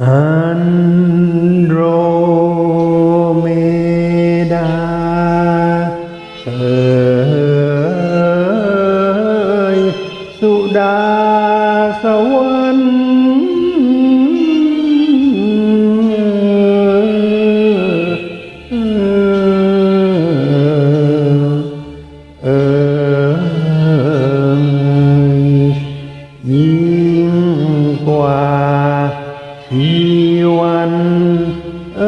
อัน ชีวันเอ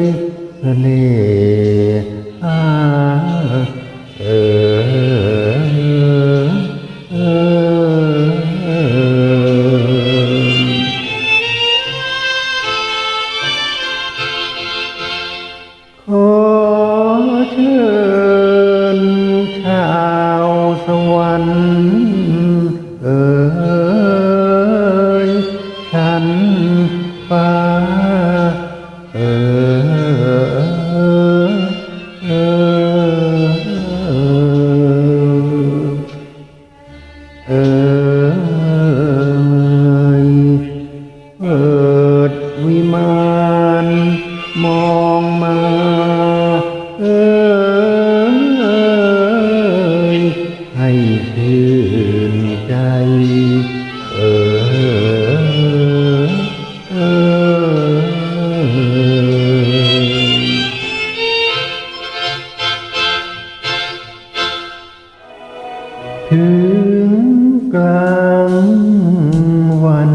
ยเน่หาเอยเอขอเชิญ เอ่ยเอิดวิมานมองมาเอยให้ชื่นใจ ถึงกลางวัน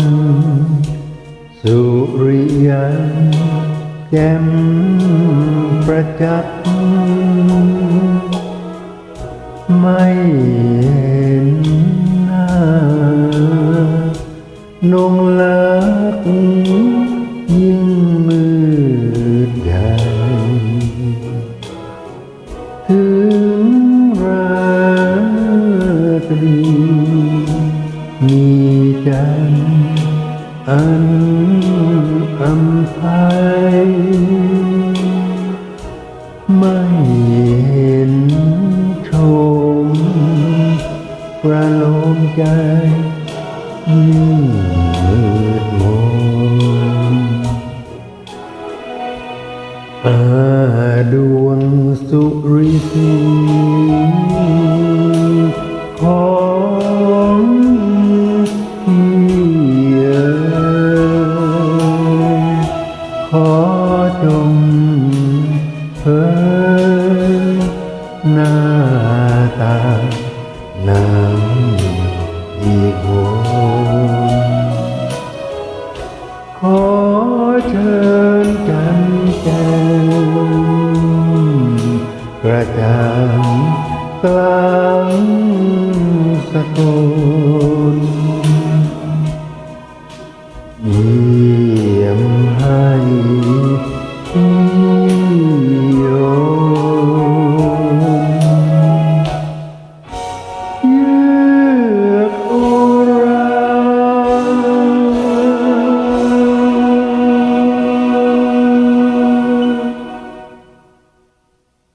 สุริยันแจ่มประจักษ์ไม่เห็นหน้านงลักยิ่งมืด มีจันอันอำไพไม่เห็นชมประโลมใจยิ่งมืดมนอาดวงสุริสี ขอจงเผยหน้าตาน้ำอีกหนขอเชิญกันแก่กระจ่างกลางสะกุลอี มให้